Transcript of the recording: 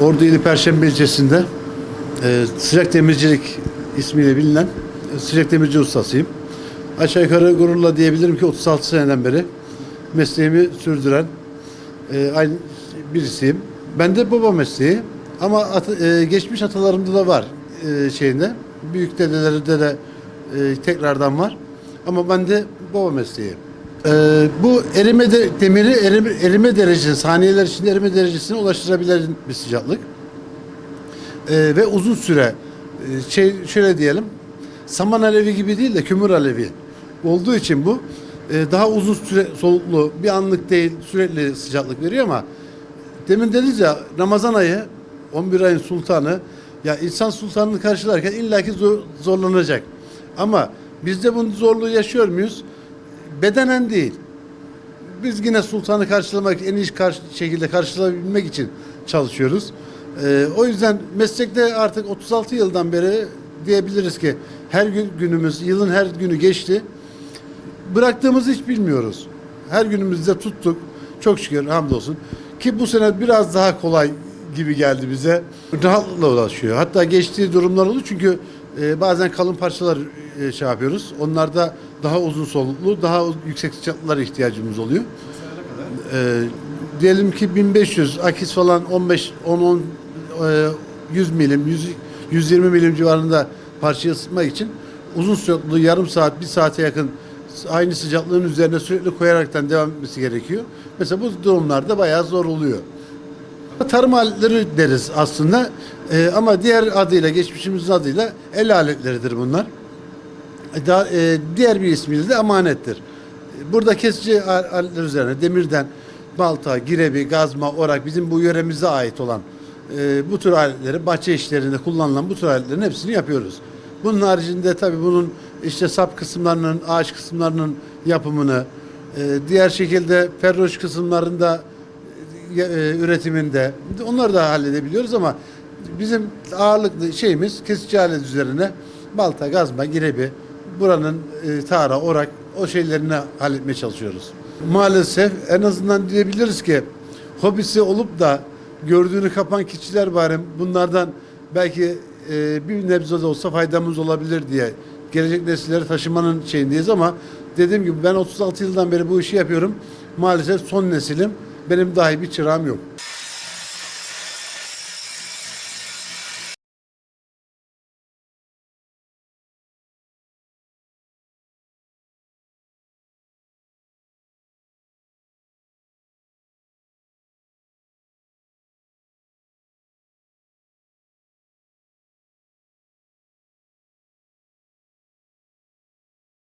Ordu İli Perşembe ilçesinde e, sıcak demircilik ismiyle bilinen e, sıcak demirci ustasıyım. Aşağı yukarı gururla diyebilirim ki 36 seneden beri mesleğimi sürdüren e, aynı birisiyim. Ben de baba mesleği ama at- e, geçmiş atalarımda da var e, şeyinde. Büyük dedelerimde de e, tekrardan var. Ama ben de baba mesleği. E, bu erime de, demiri erime, erime derecesi, saniyeler içinde erime derecesine ulaştırabilen bir sıcaklık. E, ve uzun süre e, şey şöyle diyelim saman alevi gibi değil de kömür alevi olduğu için bu e, daha uzun süre soluklu bir anlık değil sürekli sıcaklık veriyor ama demin dediniz ya Ramazan ayı 11 ayın sultanı ya insan sultanını karşılarken illaki zor, zorlanacak. Ama biz de bunun zorluğu yaşıyor muyuz? Bedenen değil. Biz yine sultanı karşılamak, en iyi karşı, şekilde karşılayabilmek için çalışıyoruz. Ee, o yüzden meslekte artık 36 yıldan beri diyebiliriz ki her gün günümüz, yılın her günü geçti. Bıraktığımızı hiç bilmiyoruz. Her günümüzde tuttuk. Çok şükür hamdolsun. Ki bu sene biraz daha kolay gibi geldi bize. Rahatlıkla ulaşıyor. Hatta geçtiği durumlar oldu çünkü e, bazen kalın parçalar e, şey yapıyoruz. Onlarda daha uzun soluklu, daha yüksek sıcaklıklara ihtiyacımız oluyor. E, diyelim ki 1500 akis falan 15 10 10 e, 100 milim 100, 120 milim civarında parçayı ısıtmak için uzun soluklu yarım saat bir saate yakın aynı sıcaklığın üzerine sürekli koyaraktan devam etmesi gerekiyor. Mesela bu durumlarda bayağı zor oluyor. Tarım aletleri deriz aslında E, ama diğer adıyla geçmişimizin adıyla el aletleridir bunlar. E, Daha, e, diğer bir ismiyle de amanettir. Burada kesici al- aletler üzerine demirden balta, girebi, gazma, orak bizim bu yöremize ait olan e, bu tür aletleri bahçe işlerinde kullanılan bu tür aletlerin hepsini yapıyoruz. Bunun haricinde tabii bunun işte sap kısımlarının, ağaç kısımlarının yapımını, e, diğer şekilde ferroş kısımlarında üretiminde onları da halledebiliyoruz ama bizim ağırlıklı şeyimiz kesici alet üzerine balta, gazma, girebi, buranın e, tara, orak o şeylerini halletmeye çalışıyoruz. Maalesef en azından diyebiliriz ki hobisi olup da gördüğünü kapan kişiler bari bunlardan belki e, bir nebze de olsa faydamız olabilir diye gelecek nesilleri taşımanın şeyindeyiz ama dediğim gibi ben 36 yıldan beri bu işi yapıyorum. Maalesef son nesilim. Benim dahi bir çırağım yok.